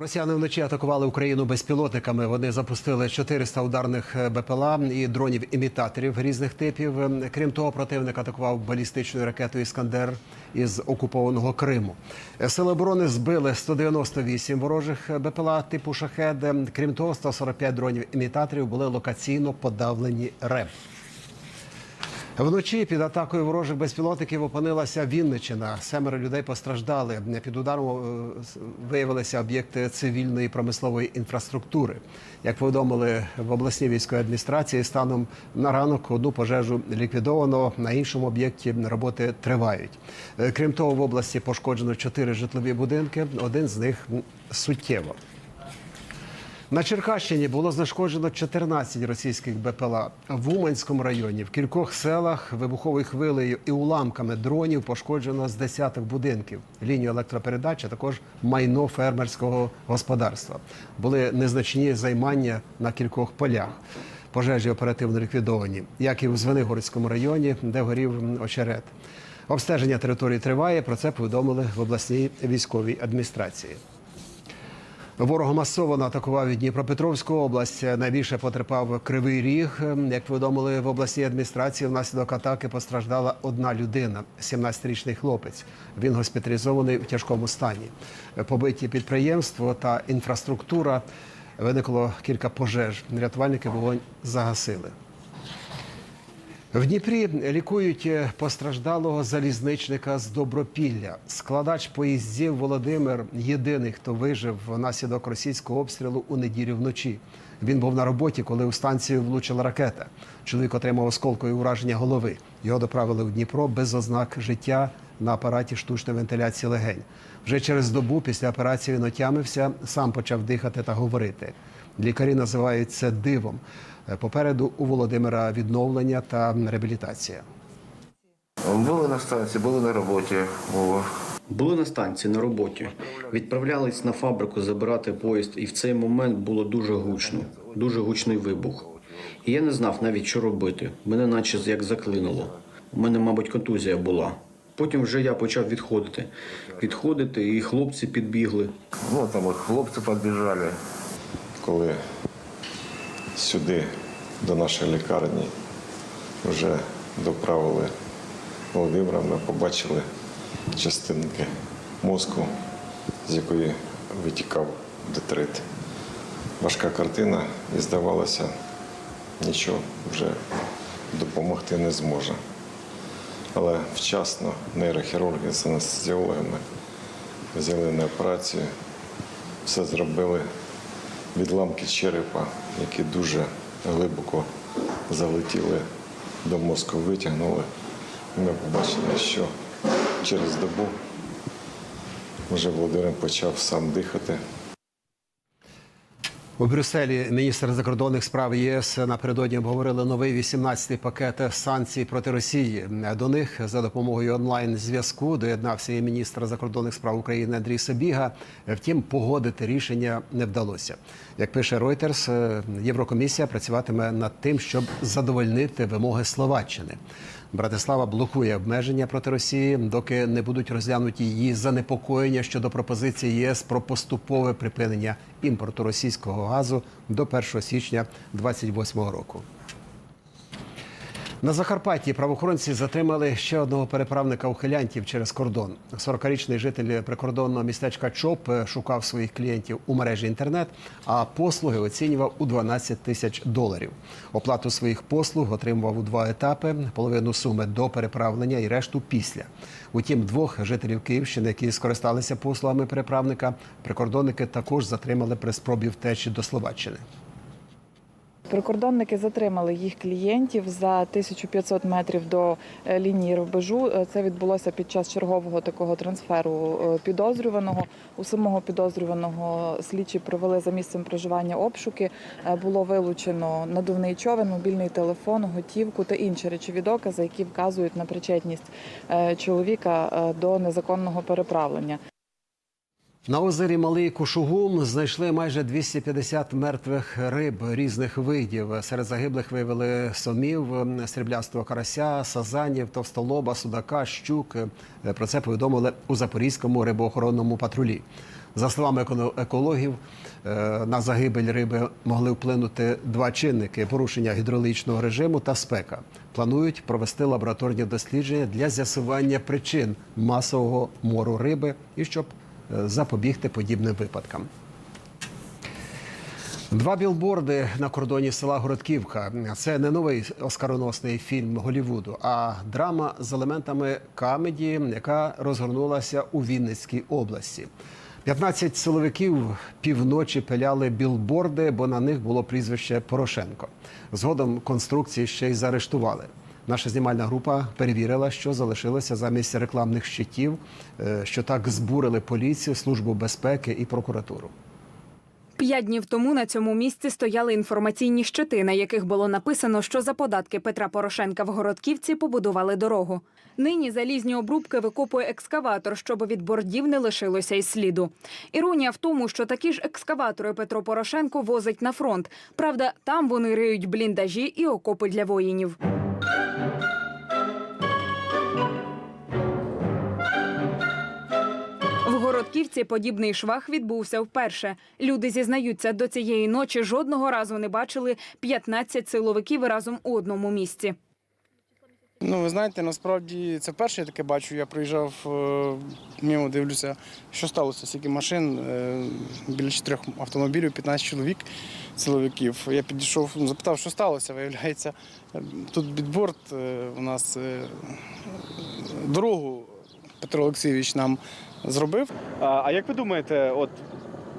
Росіяни вночі атакували Україну безпілотниками. Вони запустили 400 ударних е, БПЛА і дронів-імітаторів різних типів. Крім того, противник атакував балістичною ракетою Іскандер із окупованого Криму. Е, Сили оборони збили 198 ворожих е, БПЛА типу шахед. Крім того, 145 дронів-імітаторів були локаційно подавлені РЕБ. Вночі під атакою ворожих безпілотників опинилася Вінничина. Семеро людей постраждали. Під ударом е, виявилися об'єкти цивільної промислової інфраструктури. Як повідомили в обласній військовій адміністрації, станом на ранок одну пожежу ліквідовано. На іншому об'єкті роботи тривають. Е, Крім того, в області пошкоджено чотири житлові будинки. Один з них суттєво. На Черкащині було знешкоджено 14 російських БПЛА. В Уманському районі в кількох селах вибуховою хвилею і уламками дронів пошкоджено з десяток будинків. Лінію електропередач, також майно фермерського господарства. Були незначні займання на кількох полях. Пожежі оперативно ліквідовані, як і в Звенигородському районі, де горів очерет. Обстеження території триває. Про це повідомили в обласній військовій адміністрації. Ворог масово атакував і Дніпропетровську область. Найбільше потерпав Кривий Ріг. Як повідомили в обласній адміністрації, внаслідок атаки постраждала одна людина, 17-річний хлопець. Він госпіталізований в тяжкому стані. Побиті підприємство та інфраструктура. Виникло кілька пожеж. Рятувальники вогонь загасили. В Дніпрі лікують е, постраждалого залізничника з Добропілля. Складач поїздів Володимир єдиний, хто вижив внаслідок російського обстрілу у неділю вночі. Він був на роботі, коли у станцію влучила ракета. Чоловік отримав осколкове ураження голови. Його доправили у Дніпро без ознак життя на апараті штучної вентиляції легень. Вже через добу після операції він отямився, сам почав дихати та говорити. Лікарі називають це дивом. Е, Попереду у Володимира відновлення та реабілітація. Були на станції, були на роботі. О, Були на станції на роботі, відправлялись на фабрику забирати поїзд, і в цей момент було дуже гучно, дуже гучний вибух. І я не знав навіть, що робити. Мене наче як заклинуло. У мене, мабуть, контузія була. Потім вже я почав відходити. Відходити, і хлопці підбігли. Ну, там от хлопці підбіжали. Коли сюди, до нашої лікарні, вже доправили Володимира, ми побачили частинки мозку, з якої витікав детрит. Важка картина і здавалося, нічого вже допомогти не зможе. Але вчасно нейрохірурги з анестезіологами взяли на операцію, все зробили відламки черепа, які дуже глибоко залетіли до мозку, витягнули. Ми побачили, що через добу вже Володимир почав сам дихати. У Брюсселі міністр закордонних справ ЄС напередодні обговорили новий 18-й пакет санкцій проти Росії. До них за допомогою онлайн зв'язку доєднався і міністр закордонних справ України Андрій Собіга. Втім, погодити рішення не вдалося. Як пише Reuters, Єврокомісія працюватиме над тим, щоб задовольнити вимоги Словаччини. Братислава блокує обмеження проти Росії, доки не будуть розглянуті її занепокоєння щодо пропозиції ЄС про поступове припинення імпорту російського газу до 1 січня 2028 року. На Закарпатті правоохоронці затримали ще одного переправника ухилянтів через кордон. 40-річний житель прикордонного містечка Чоп е, шукав своїх клієнтів у мережі інтернет, а послуги оцінював у 12 тисяч доларів. Оплату своїх послуг отримував у два етапи: половину суми до переправлення і решту після. Утім, двох жителів Київщини, які скористалися послугами переправника, прикордонники також затримали при спробі втечі до Словаччини. Прикордонники затримали їх клієнтів за 1500 метрів до е, лінії рубежу. Е, Це відбулося під час чергового такого трансферу е, підозрюваного. У самого підозрюваного слідчі провели за місцем проживання обшуки. Було вилучено надувний човен, мобільний телефон, готівку та інші речові докази, які вказують на причетність чоловіка до незаконного переправлення. На озері Малий Кушугум знайшли майже 250 мертвих риб різних видів. Серед загиблих виявили сомів, сріблястого карася, сазанів, товстолоба, судака, щук. Про це повідомили у Запорізькому рибоохоронному патрулі. За словами екологів, е, на загибель риби могли вплинути два чинники: порушення гідрологічного режиму та спека. Планують провести лабораторні дослідження для з'ясування причин масового мору риби і щоб запобігти подібним випадкам. Два білборди на кордоні села Городківка. Це не новий оскароносний фільм Голівуду, а драма з елементами камеді, яка розгорнулася у Вінницькій області. 15 силовиків півночі пиляли білборди, бо на них було прізвище Порошенко. Згодом конструкції ще й заарештували. Наша знімальна група перевірила, що залишилося замість рекламних щитів, е, що так збурили поліцію, службу безпеки і прокуратуру. П'ять днів тому на цьому місці стояли інформаційні щити, на яких було написано, що за податки Петра Порошенка в Городківці побудували дорогу. Нині залізні обрубки викопує екскаватор, щоб від бордів не лишилося й сліду. Іронія в тому, що такі ж екскаватори Петро Порошенко возить на фронт. Правда, там вони риють бліндажі і окопи для воїнів. В подібний швах відбувся вперше. Люди зізнаються, до цієї ночі жодного разу не бачили 15 силовиків разом у одному місці. Ну, ви знаєте, насправді це перше я таке бачу. Я приїжджав е, мимо, дивлюся, що сталося, скільки машин, е, біля чотирьох автомобілів, 15 чоловік, силовиків. Я підійшов, ну, запитав, що сталося. Виявляється, тут бідборд е, у нас дорогу Петро Олексійович нам зробив. А, а як ви думаєте, от,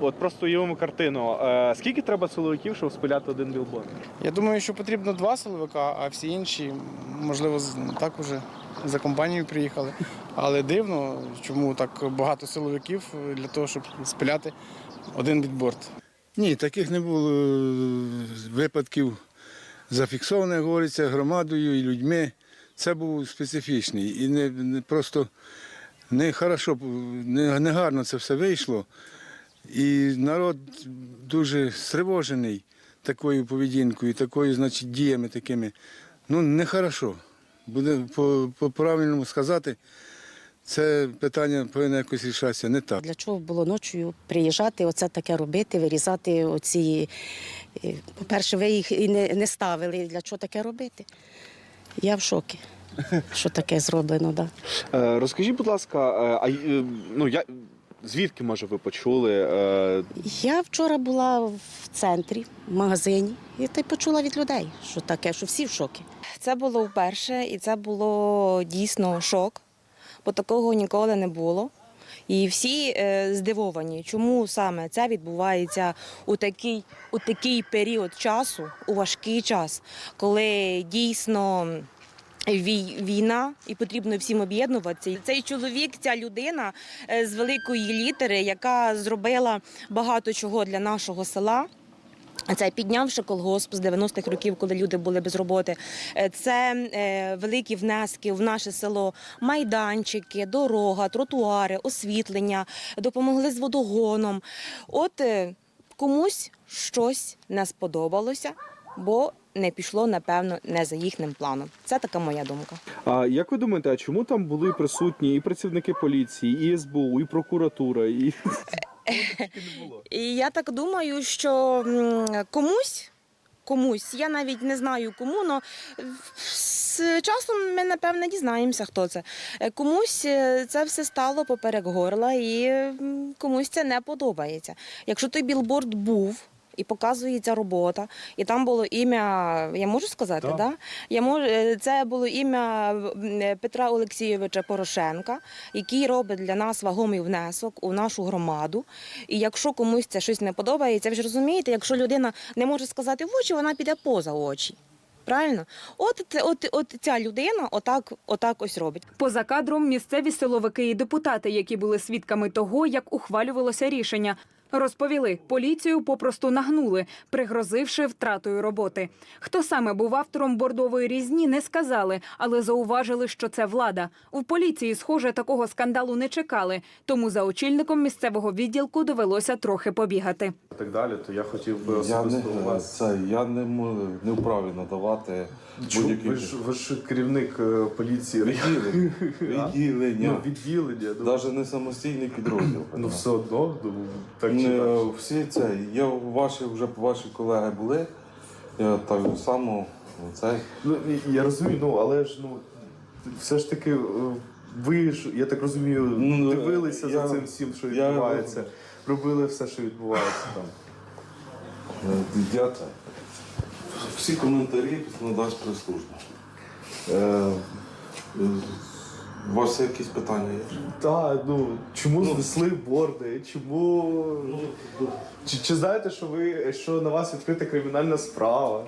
от просто уявимо картину, е, скільки треба силовиків, щоб спиляти один білборд? Я думаю, що потрібно два силовика, а всі інші, можливо, так уже за компанією приїхали. Але дивно, чому так багато силовиків для того, щоб спиляти один бітборд. Ні, таких не було е, випадків зафіксованих, говориться, громадою і людьми. Це був специфічний. І не, не просто не хорошо, не, гарно це все вийшло. І народ дуже стривожений такою поведінкою, такою, значить, діями такими. Ну, нехорошо. Буде по- по-правильному сказати, це питання повинно якось рішатися не так. Для чого було ночою приїжджати, оце таке робити, вирізати оці. е, По-перше, ви їх і не ставили. Для чого таке робити? Я в шокі, що таке зроблено, так. Да. Е, розкажіть, будь ласка, е, а е, ну я звідки може ви почули? Е, Я вчора була в центрі, в магазині, і й почула від людей, що таке, що всі в шокі. Це було вперше, і це було дійсно шок, бо такого ніколи не було. І всі е, здивовані, чому саме це відбувається у такий, у такий період часу, у важкий час, коли дійсно війна і потрібно всім об'єднуватися. Цей чоловік, ця людина е, з великої літери, яка зробила багато чого для нашого села. Це піднявши колгосп з 90-х років, коли люди були без роботи. Е, Це е, великі внески в наше село, майданчики, дорога, тротуари, освітлення, допомогли з водогоном. От комусь щось не сподобалося, бо не пішло, напевно, не за їхнім планом. Це така моя думка. а як ви думаєте, а чому там були присутні і працівники поліції, і СБУ, і прокуратура, і І я так думаю, що м, комусь. Комусь, я навіть не знаю кому, але з часом ми напевне дізнаємося, хто це. Е, Комусь е, це все стало поперек горла, і м, комусь це не подобається. Якщо той білборд був і показується робота, і там було ім'я, я можу сказати, Так. да? Я можу, е, це було ім'я Петра Олексійовича Порошенка, який робить для нас вагомий внесок у нашу громаду. І якщо комусь це щось не подобається, ви ж розумієте, якщо людина не може сказати в очі, вона піде поза очі. Правильно? От, це- от, от ця людина отак, отак ось робить. Поза кадром місцеві силовики і депутати, які були свідками того, як ухвалювалося рішення. Розповіли, поліцію попросту нагнули, пригрозивши втратою роботи. Хто саме був автором бордової різні, не сказали, але зауважили, що це влада. У поліції, схоже, такого скандалу не чекали, тому за очільником місцевого відділку довелося трохи побігати. І так далі, то я хотів би Я особисто у вас. це, я не, не вправі надавати будь-які Ви ж, ви ж керівник е, поліції відділення. Відділення. Ну, відділення. Навіть не самостійний підрозділ. ну все одно, так чи Не, всі це, я ваші вже ваші колеги були. Я так само цей. Ну, я розумію, ну але ж ну все ж таки, е, ви ж, я так розумію, Ну, дивилися я- за цим всім, що я- відбувається. Робили все, що відбувається там. Я це. Всі коментарі надасть прес-служба. Е, е, у вас якісь питання є? Так, ну чому знесли борди? Чому. Чи, чи знаєте, що ви що на вас відкрита кримінальна справа?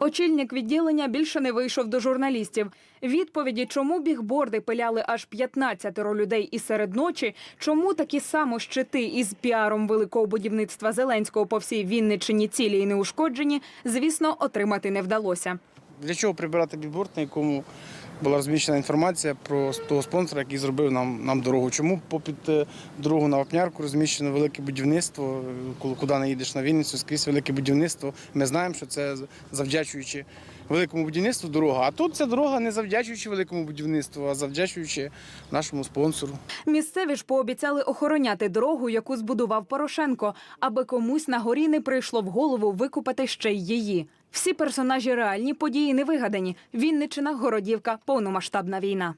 Очільник відділення більше не вийшов до журналістів. Відповіді, чому бігборди пиляли аж 15 людей і серед ночі, чому такі само щити із піаром великого будівництва Зеленського по всій Вінниччині цілі і неушкоджені, звісно, отримати не вдалося. Для чого прибирати бігборд, на якому була розміщена інформація про того спонсора, який зробив нам, нам дорогу? Чому попід е, дорогу на Вапнярку розміщено велике будівництво, е, коли куди не їдеш на Вінницю, скрізь велике будівництво. Ми знаємо, що це завдячуючи великому будівництву дорога. А тут ця дорога не завдячуючи великому будівництву, а завдячуючи нашому спонсору. Місцеві ж пообіцяли охороняти дорогу, яку збудував Порошенко, аби комусь на горі не прийшло в голову викупати ще й її. Всі персонажі реальні, події не вигадані. Вінничина, Городівка, повномасштабна війна.